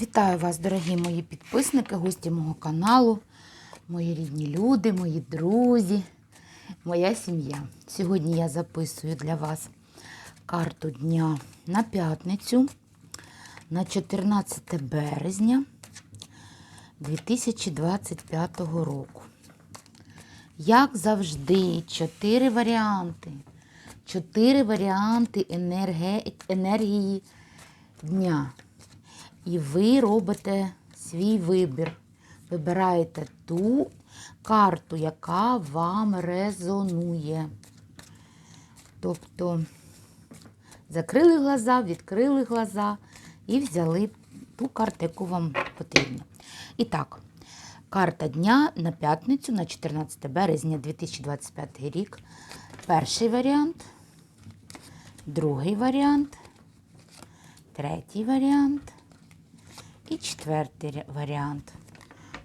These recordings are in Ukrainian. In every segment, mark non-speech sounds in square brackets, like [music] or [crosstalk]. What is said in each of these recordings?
Вітаю вас, дорогі мої підписники, гості мого каналу, мої рідні люди, мої друзі, моя сім'я. Сьогодні я записую для вас карту дня на п'ятницю, на 14 березня 2025 року. Як завжди, чотири варіанти. Чотири варіанти енергії дня. І ви робите свій вибір. Вибираєте ту карту, яка вам резонує. Тобто закрили глаза, відкрили глаза і взяли ту карту, яку вам потрібно. І так, карта дня на п'ятницю, на 14 березня 2025 рік. Перший варіант, другий варіант, третій варіант і четвертий варіант.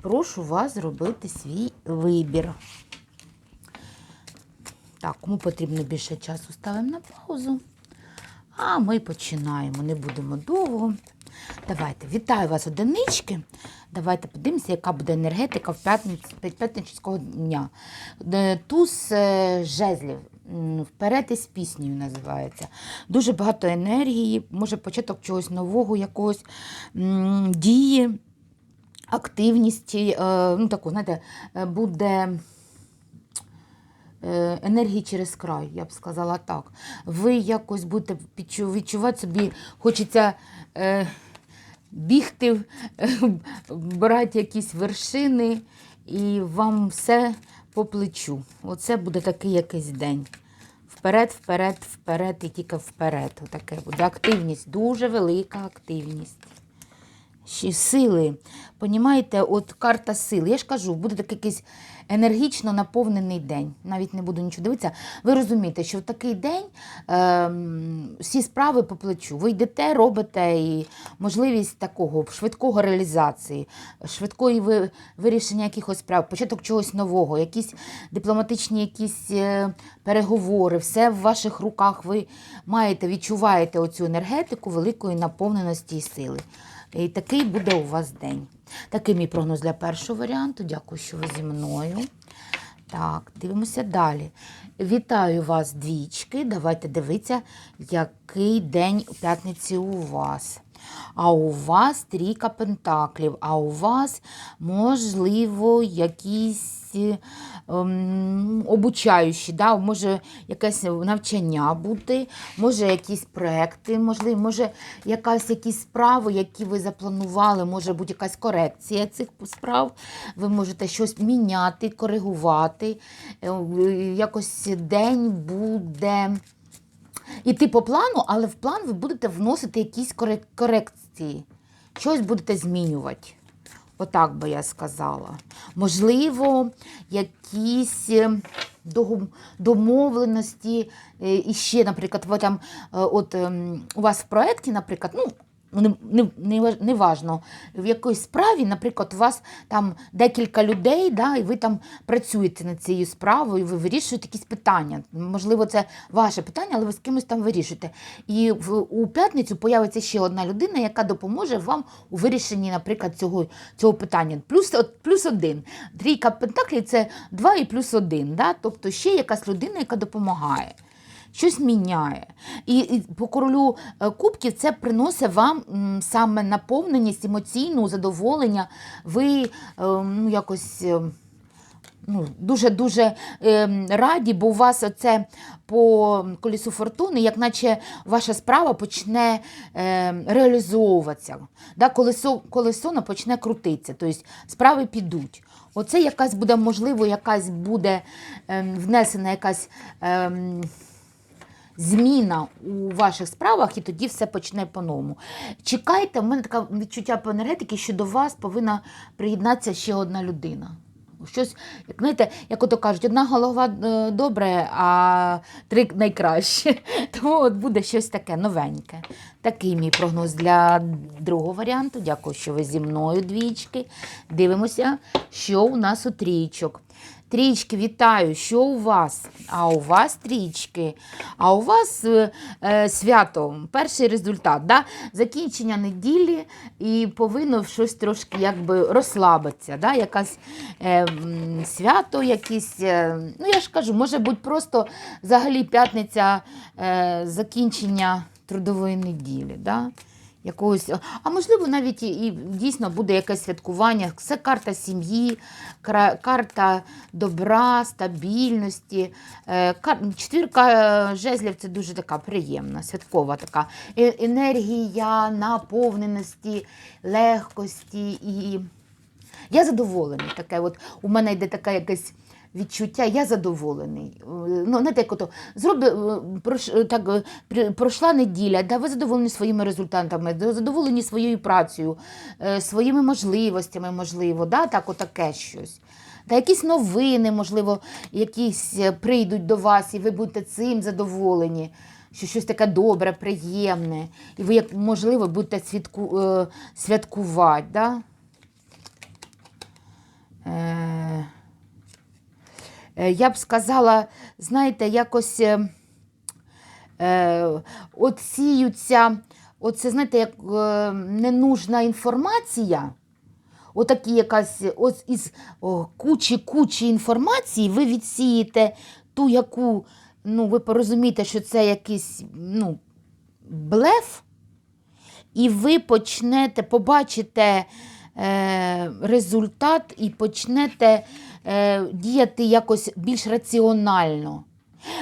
Прошу вас зробити свій вибір. Так, кому потрібно більше часу, ставимо на паузу. А ми починаємо, не будемо довго. Давайте, вітаю вас, одинички. Давайте подивимося, яка буде енергетика в п'ятниць- п'ятничського дня. Е, Туз е, жезлів. Вперед із піснею називається. Дуже багато енергії, може початок чогось нового, якогось дії, активності. е, Ну, таку, знаєте, е, буде е, енергії через край, я б сказала так. Ви якось будете відчувати собі, хочеться бігти, [laughs] брати якісь вершини, і вам все по плечу. Оце буде такий якийсь день. Вперед, вперед, вперед і тільки вперед. Отаке буде активність, дуже велика активність. Ще сили. Понімаєте, от карта сил. Я ж кажу, буде такий якийсь енергічно наповнений день. Навіть не буду нічого дивитися. Ви розумієте, що в такий день ем, всі справи по плечу. Ви йдете, робите і можливість такого швидкого реалізації, швидкої ви- вирішення якихось справ, початок чогось нового, якісь дипломатичні якісь е, переговори, все в ваших руках. Ви маєте, відчуваєте оцю енергетику великої наповненості і сили. І такий буде у вас день. Такий мій прогноз для першого варіанту. Дякую, що ви зі мною. Так, дивимося далі. Вітаю вас, двічки. Давайте дивитися, який день у п'ятниці у вас. А у вас трійка пентаклів, а у вас, можливо, якісь ем, обучаючі, да? може якесь навчання бути, може якісь проекти, можливо, може якась якісь справи, які ви запланували, може бути якась корекція цих справ. Ви можете щось міняти, коригувати. Е, Якось день буде іти по плану, але в план ви будете вносити якісь коре- корекції. Щось будете змінювати. Отак би я сказала. Можливо, якісь е, домовленості, е, і ще, наприклад, е, от, ем, у вас в проєкті, наприклад, ну, не, не, не, важно, в якоїсь справі, наприклад, у вас там декілька людей, да, і ви там працюєте над цією справою, ви вирішуєте якісь питання. Можливо, це ваше питання, але ви з кимось там вирішуєте. І в, у п'ятницю появиться ще одна людина, яка допоможе вам у вирішенні, наприклад, цього, цього питання. Плюс, плюс один. Трійка пентаклів це два і плюс один. Да? Тобто ще якась людина, яка допомагає щось міняє. І, і по королю е, кубків це приносить вам м, саме наповненість, емоційну задоволення. Ви е, ну, якось. е, Ну, дуже-дуже е, раді, бо у вас це по колісу фортуни, як наче ваша справа почне е, реалізовуватися. Да, колесо, колесо почне крутитися, тобто справи підуть. Оце якась буде, можливо, якась буде е, внесена якась. Е, зміна у ваших справах, і тоді все почне по-новому. Чекайте, в мене таке відчуття по енергетики, що до вас повинна приєднатися ще одна людина. Щось, як знаєте, як ото кажуть, одна голова е, добре, а три найкраще. [laughs] Тому от буде щось таке новеньке. Такий мій прогноз для другого варіанту. Дякую, що ви зі мною двічки. Дивимося, що у нас у трійчок. Трічки, вітаю. Що у вас? А у вас трічки. А у вас е, е, свято, перший результат. Да? Закінчення неділі і повинно щось трошки якби розслабитися. Да? Якась е, свято, якісь. Е, ну я ж кажу, може бути просто взагалі п'ятниця е, закінчення трудової неділі. Да? Якогось, а можливо, навіть і, і дійсно буде якесь святкування. Це карта сім'ї, карта добра, стабільності. Е, Четвірка е, жезлів це дуже така приємна, святкова така е- енергія, наповненості, легкості. І я задоволений. Таке от, у мене йде таке якесь відчуття, я задоволений. Е, Ну, знаєте, як ото, зроби, е, прош, е, так, е, пройшла неділя, да, ви задоволені своїми результатами, задоволені своєю працею, е, своїми можливостями, можливо, да, так, отаке щось. Та якісь новини, можливо, якісь е, прийдуть до вас, і ви будете цим задоволені, що щось таке добре, приємне, і ви, можливо, будете святку, е, святкувати. Да? Е, е, я б сказала, знаєте, якось е, е, сіються, оце, знаєте, як е, ненужна інформація. Отакі якась ось із кучі-кучі інформації ви відсієте ту, яку, ну, ви порозумієте, що це якийсь ну, блеф, і ви почнете, побачите е, результат і почнете е, діяти якось більш раціонально.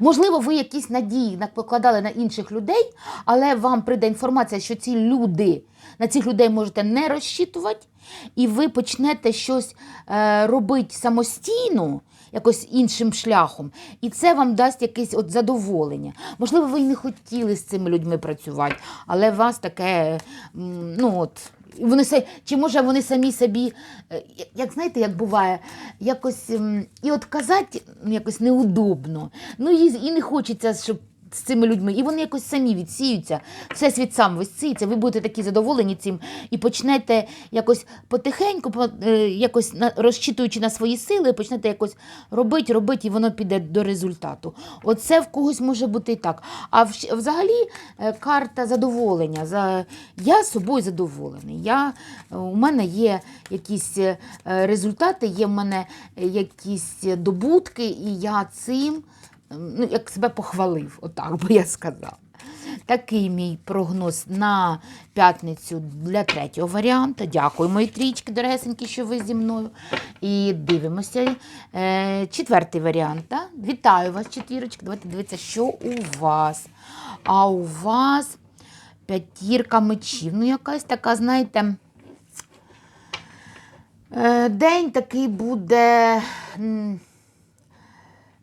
Можливо, ви якісь надії на- покладали на інших людей, але вам прийде інформація, що ці люди, на цих людей можете не розчитувати, і ви почнете щось е, робити самостійно, якось іншим шляхом, і це вам дасть якесь от задоволення. Можливо, ви й не хотіли з цими людьми працювати, але вас таке, ну от. Вони се- чи може вони самі собі, е, як знаєте, як буває, якось і от казати якось неудобно. Ну і, і не хочеться, щоб з цими людьми, і вони якось самі відсіються, всесвіт сам відсіється, ви будете такі задоволені цим і почнете якось потихеньку, по- е, якось розчитуючи на свої сили, почнете якось робити, робити, і воно піде до результату. Оце в когось може бути і так. А взагалі е, карта задоволення. За... Я собою задоволений. Я, е, у мене є якісь результати, є в мене якісь добутки, і я цим ну, як себе похвалив, отак би я сказала. Такий мій прогноз на п'ятницю для третього варіанту. Дякую, мої трічки, дорогесенькі, що ви зі мною. І дивимося. Е, четвертий варіант. Вітаю вас, четвірочки. Давайте дивитися, що у вас. А у вас п'ятірка мечів. Ну, якась така, знаєте. е, День такий буде.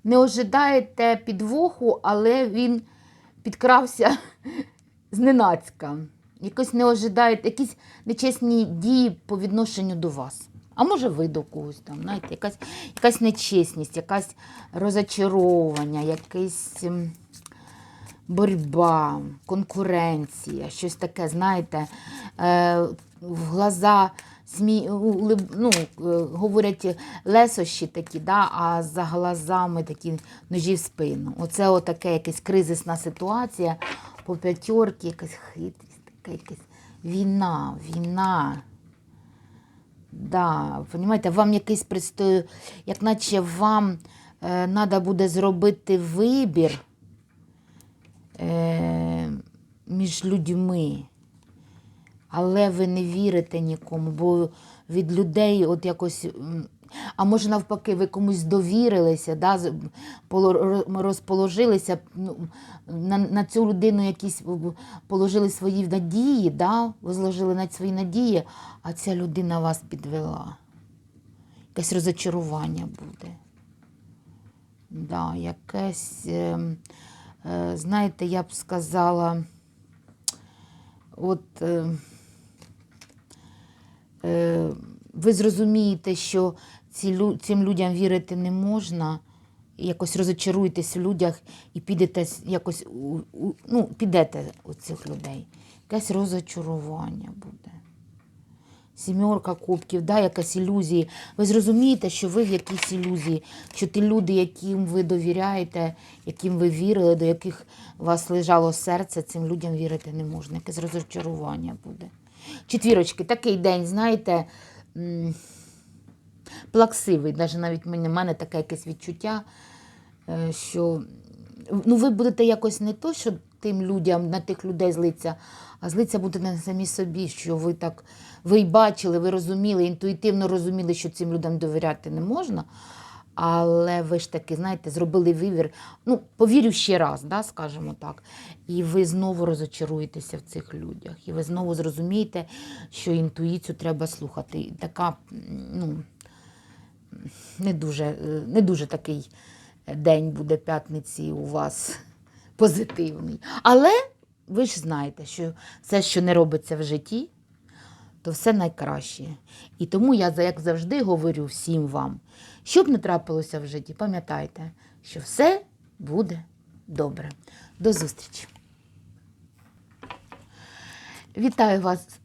Не ожидаєте підвоху, але він підкрався [laughs] зненацька. Якось не ожидаєте, якісь нечесні дії по відношенню до вас. А може, ви до когось там, знаєте, якась, якась нечесність, якась розочаровання, якась ем, боротьба, конкуренція, щось таке, знаєте, е, в глаза улиб- ну, е, говорять лесощі такі, да, а за глазами такі ножі в спину. Оце отаке якась кризисна ситуація, по п'ятерки, якась хитрість, така якась війна, війна. Да, понімаєте, вам якийсь предстоє, як наче вам треба буде зробити вибір е, між людьми. Але ви не вірите нікому, бо від людей от якось. А може, навпаки, ви комусь довірилися, да, розположилися ну, на, на цю людину якісь положили свої надії, да, возложили на свої надії, а ця людина вас підвела. Якесь розочарування буде. Да, якесь, е, е, знаєте, я б сказала, от е, ви зрозумієте, що цим людям вірити не можна, якось розочаруєтесь в людях і підете якось ну, підете у цих людей. Якесь розочарування буде. сімерка кубків, да, якась ілюзії. Ви зрозумієте, що ви в якійсь ілюзії, що ті люди, яким ви довіряєте, яким ви вірили, до яких у вас лежало серце, цим людям вірити не можна. Якесь розочарування буде. Четвірочки, такий день, знаєте, плаксивий. Навіть навіть в мене, таке якесь відчуття, е, що ну, ви будете якось не то, що тим людям, на тих людей злиться, а злиться буде на самі собі, що ви так ви бачили, ви розуміли, інтуїтивно розуміли, що цим людям довіряти не можна. Але ви ж таки, знаєте, зробили вибір. Ну, повірю ще раз, да, скажімо так. І ви знову розочаруєтеся в цих людях. І ви знову зрозумієте, що інтуїцію треба слухати. Така, ну, не дуже, не дуже такий день буде п'ятниці у вас позитивний. Але ви ж знаєте, що все, що не робиться в житті, то все найкраще. І тому я, як завжди, говорю всім вам, що б не трапилося в житті, пам'ятайте, що все буде добре. До зустрічі! Вітаю вас